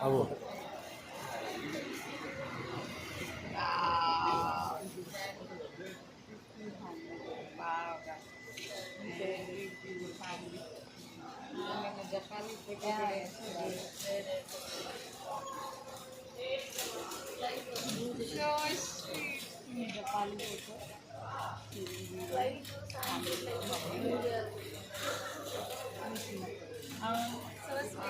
Apa? Ang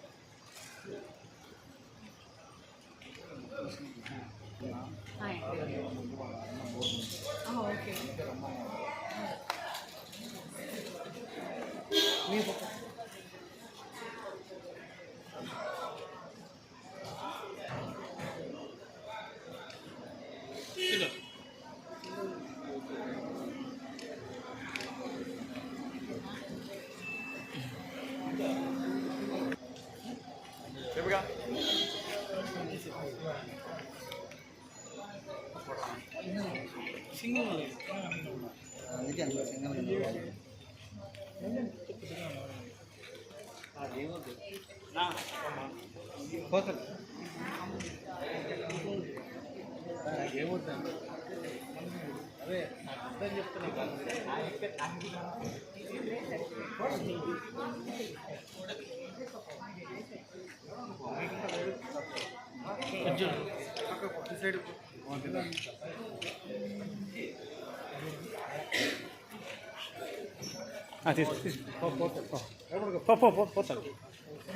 okay అందుకే అందులో సింగం పోతుంది ఏమవుతుంది అదే నాకు అర్థం చెప్తున్నా తీసుకో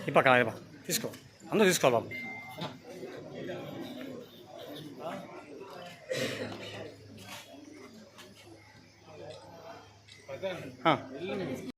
ఈ పక్కన బా తీసుకో అందరూ తీసుకోవాలి బాబు हाँ